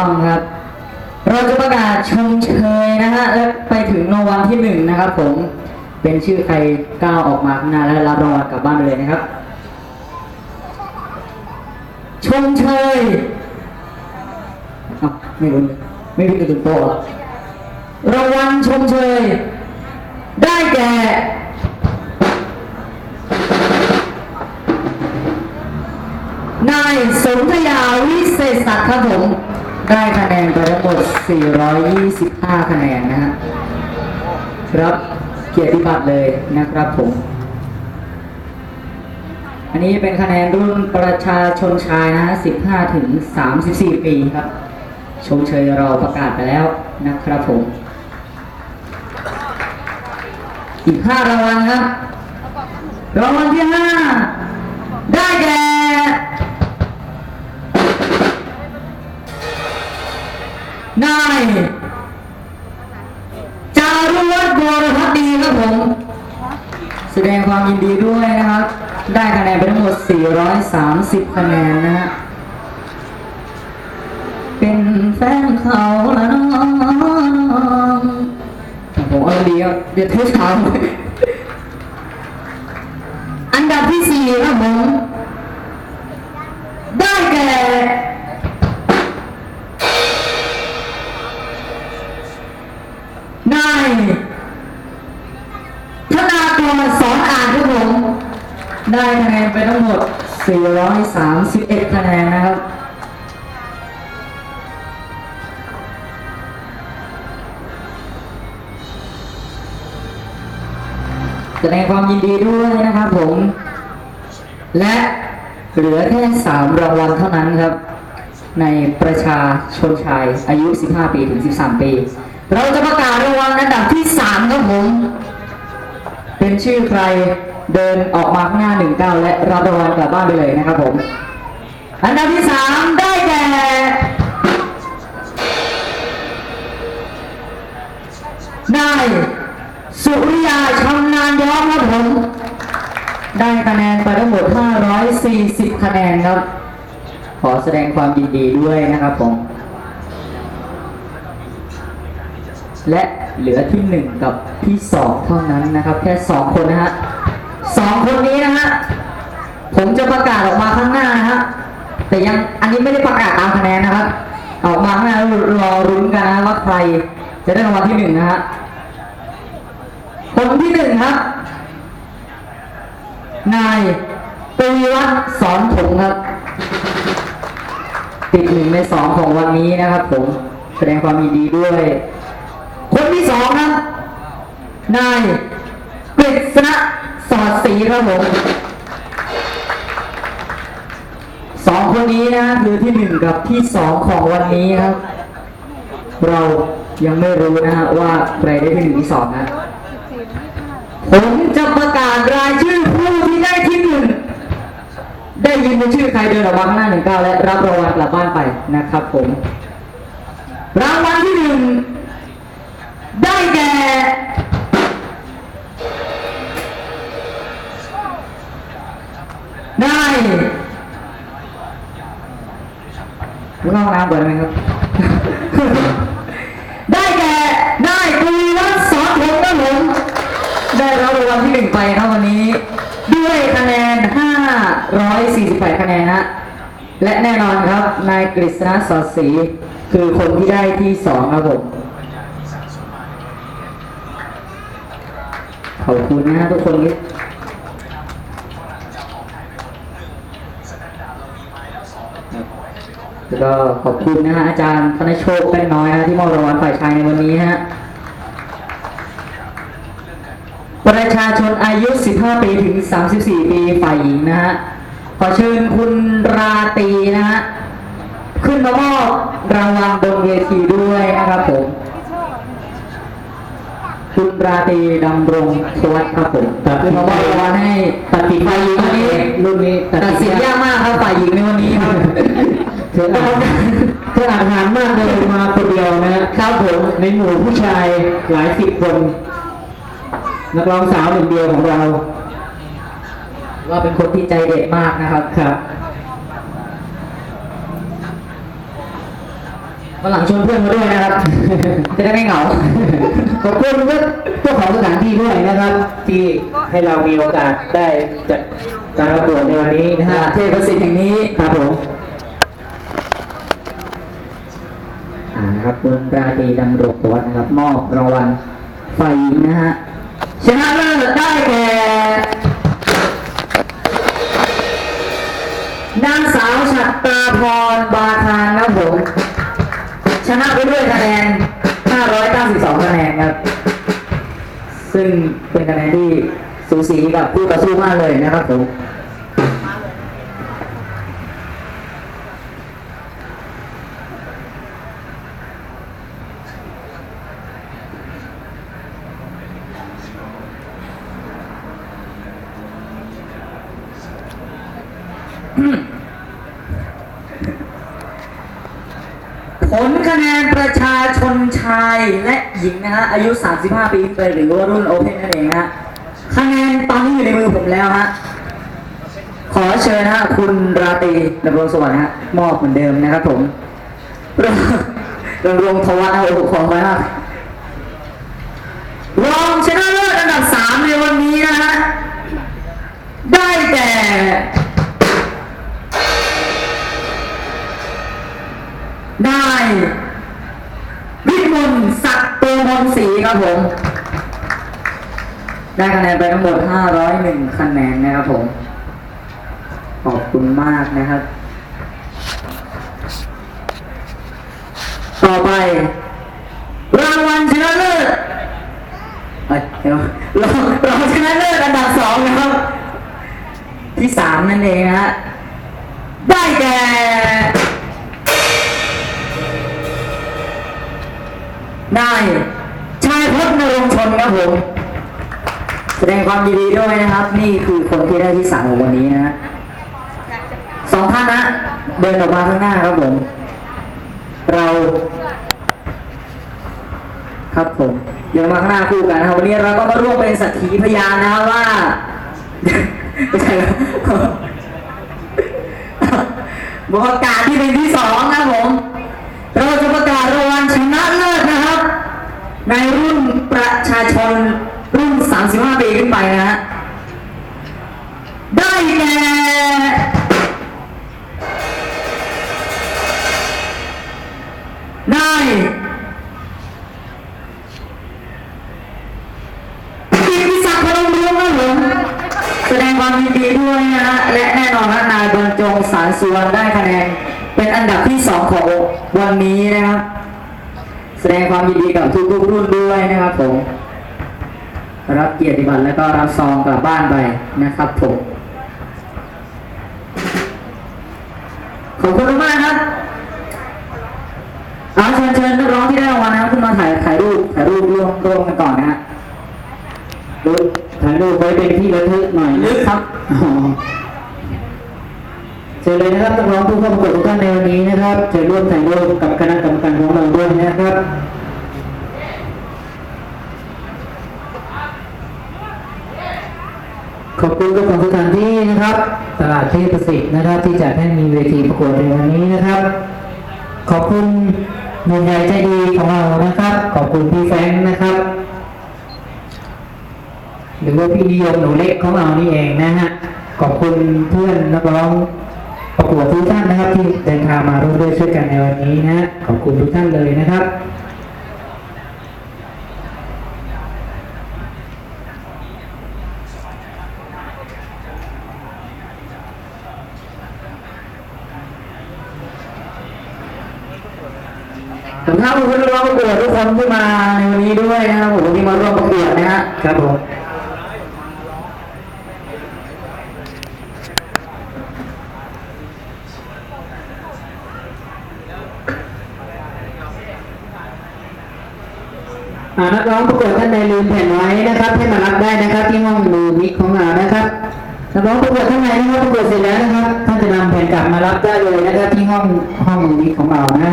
ต้องครับ เราจะประกาศชมเชยนะฮะ และไปถึงรางวัลที่หนึ่งนะครับผม เป็นชื่อใครก้าวออกมาข้างหน้าและรับรางวัลกลับบ้านไปเลยนะครับ ชมเชยอ้าวไม่รู้ไม่รู้จะถึงโต๊ะเหรอรางวัลชมเชย ได้แก่นายสนธยาวิเศษศักดิ์ครับผม ได้คะแนนไปทั้งหมด 425 คะแนนนะฮะครับเกียรติบัตรเลยนะครับผม อันนี้เป็นคะแนนรุ่นประชาชนชายนะฮะ15 ถึง 34 ปีครับ ชมเชยเราประกาศไปแล้วนะครับผม อีก 5 รางวัลครับรางวัลที่ 5 ยินดีด้วยนะครับ ได้คะแนนไปทั้งหมด 430 คะแนนนะฮะ เป็นแฟนเขาละน้องผมเอาดีครับเดี๋ยวทุกเช้าอันดับที่สี่ครับผมได้แก่ สอนอ่านครับผมได้คะแนนไปทั้งหมด 431 คะแนนนะครับแสดงความยินดีด้วยนะครับผม และเหลือแค่3รางวัลเท่านั้นครับ ในประชาชนชายอายุ 15 ปีถึง 13 ปี เราจะประกาศรางวัลอันดับที่ 3 ครับผม นชื่อใครเดินออกมาข้างหน้า19และรับรางวัลกลับบ้านไปเลยนะครับผม อันดับที่3ได้แก่นายสุริยาชำนาญย้อมครับผมได้คะแนนไปทั้งหมด 540 คะแนนครับ ขอแสดงความยินดีด้วยนะครับผม และ เหลือที่หนึ่งกับที่สองเท่านั้นนะครับ แค่สองคนนะฮะสองคนนี้นะฮะผมจะประกาศออกมาข้างหน้านะฮะแต่ยังอันนี้ไม่ได้ประกาศตามคะแนนนะครับ ออกมาข้างหน้ารอรุ้นกันนะว่าใครจะได้รางวัลที่หนึ่งนะฮะคนที่หนึ่งครับนายตุวัฒน์สอนถงครับติดหนึ่งในสองของวันนี้นะครับผมแสดงความยินดีด้วย นายกฤษณะสอดศรีครับผมสองคนนี้นะคือที่หนึ่งกับที่สองของวันนี้ครับ เรายังไม่รู้นะฮะว่าใครได้ที่หนึ่งที่สองนะผมจะประกาศรายชื่อผู้ที่ได้ที่หนึ่งได้ยินเป็นชื่อใครเดินออกมาข้างหน้าหนึ่งเก้าและรับรางวัลกลับบ้านไปนะครับผมรางวัลที่หนึ่งได้แก่ คุณห้องน้ำเปิดไหมครับ ได้แก่ได้กุยวัฒน์สอนผมครับผมได้รับรางวัลที่หนึ่งไปครับวันนี้ ด้วยคะแนน 548 คะแนนนะและแน่นอนครับ นายกฤษณะสอดศรีคือคนที่ได้ที่สองครับผมขอบคุณนะทุกคนที่ แล้วก็ขอบคุณนะฮะอาจารย์ธนโชคแป้นน้อยนะที่มอบรางวัลฝ่ายชายในวันนี้ฮะประชาชนอายุ 15 ปีถึง 34 ปีฝ่ายหญิงนะฮะ ขอเชิญคุณราตีนะฮะ ขึ้นมามอบรางวัลบนเวทีด้วยนะครับผม คุณราตรีดำรงสวัสดิ์ครับผมขึ้นมามอบรางวัลให้ตัดสินฝ่ายหญิงวันนี้รุ่นนี้ตัดสินยากมากครับฝ่ายหญิงในวันนี้ครับเธออาจเธออาจหารมากเลยมาคนเดียวนะฮะครับผมในหมู่ผู้ชายหลายสิบคน นักร้องสาวหนึ่งเดียวของเรา ว่าเป็นคนที่ใจเด็ดมากนะครับครับ วันหลังชวนเพื่อนมาด้วยนะครับ จะได้ไม่เหงา ขอบคุณเจ้าของสถานที่ด้วยนะครับ ที่ให้เรามีโอกาสได้จัดการประกวดในวันนี้นะฮะเทพสิทธิ์แห่งนี้ครับผมอ่านะครับคุณราตรีดำรงวัฒน์นะครับ มอบรางวัลฝ่ายหญิงนะฮะชนะเลิศได้แก่นางสาวฉัตตราพรบาคารนะครับผม ชนะไปด้วยคะแนน 592 คะแนนครับ ซึ่งเป็นคะแนนที่สูสีกับคู่ต่อสู้มากเลยนะครับผม ผลคะแนนประชาชนชายและหญิงนะฮะอายุ 35 ปีไปหรือว่ารุ่นโอเพนนั่นเองฮะคะแนนตอนนี้อยู่ในมือผมแล้วฮะขอเชิญนะฮะคุณราตรีดำรงสวัสดิ์ฮะมอบเหมือนเดิมนะครับผมดำรงทวัฒน์นะโอ้โหขอไว้มากรองชนะเลิศอันดับ3ในวันนี้นะฮะได้แก่ ได้วิมลศักดิ์ตัวมนศรีครับผม ได้คะแนนไปทั้งหมด 501 คะแนนนะครับผม ขอบคุณมากนะครับ ต่อไป รางวัลชนะเลิศเอ้ยเดี๋ยวรองรองชนะเลิศอันดับสองนะครับ ที่สามนั่นเองนะฮะได้แก่ ได้ชายพจน์นรงชนครับผมแสดงความยินดีด้วยนะครับ นี่คือคนที่ได้ที่สามของวันนี้นะสองท่านนะ เดินออกมาข้างหน้าครับผม เรา ครับผมเดินมาข้างหน้าคู่กันนะครับวันนี้เราก็มาร่วมเป็นสักขีพยานนะว่า ไม่ใช่ครับบอกประกาศที่เป็นที่สองนะผม เราจะประกาศรางวัลชนะเลิศนะครับ ในรุ่นประชาชนรุ่น 35 ปีขึ้นไปนะฮะ ได้แก่ได้กิติศักดิ์พนมรุ้งครับผมแสดงความยินดีด้วยนะฮะ และแน่นอนนะนายบรรจงสารสุวรรณได้คะแนน เป็นอันดับที่สองของวันนี้นะครับ แสดงความยินดีกับทุกๆรุ่นด้วยนะครับผมรับเกียรติบัตรแล้วก็รับซองกลับบ้านไปนะครับผมขอบคุณมากครับเอาเชิญเชิญนักร้องที่ได้รางวัลนะครับขึ้นมาถ่ายถ่ายรูปถ่ายรูปร่วมร่วมกันก่อนนะฮะดูถ่ายรูปไว้เป็นที่ระลึกหน่อยลึกครับ เชิญเลยนะครับนักร้องผู้เข้าประกวดทุกท่านในวันนี้นะครับเชิญร่วมถ่ายรูปกับคณะกรรมการของเราด้วยนะครับขอบคุณเจ้าของสถานที่นะครับตลาดเทพประสิทธิ์นะครับ ที่จัดให้มีเวทีประกวดในวันนี้นะครับ ขอบคุณหนุ่มใหญ่ใจดีของเรานะครับ ขอบคุณพี่แฟงนะครับ หรือว่าพี่นิยมหนูเล็กของเรานี่เองนะฮะขอบคุณเพื่อนนักร้อง ระกวทุกท่านนะครับที่เดินทางมาร่วมด้วยช่วยกันในวันนี้นะขอบคุณทุกท่านเลยนะครับผมท้าคุณนักร้องประกวดทุกคนที่มาในวันนี้ด้วยนะครับผมที่มาร่วมประกวดนะฮะครับผม นักร้องประกวดท่านใดลืมแผ่นไว้นะครับ ให้มารับได้นะครับ ที่ห้องมือมิกของเรานะครับนักร้องประกวดท่านใดนะครับประกวดเสร็จแล้วนะครับท่านจะนำแผ่นกลับมารับได้เลยนะครับที่ห้องห้องมือมิกของเรานะ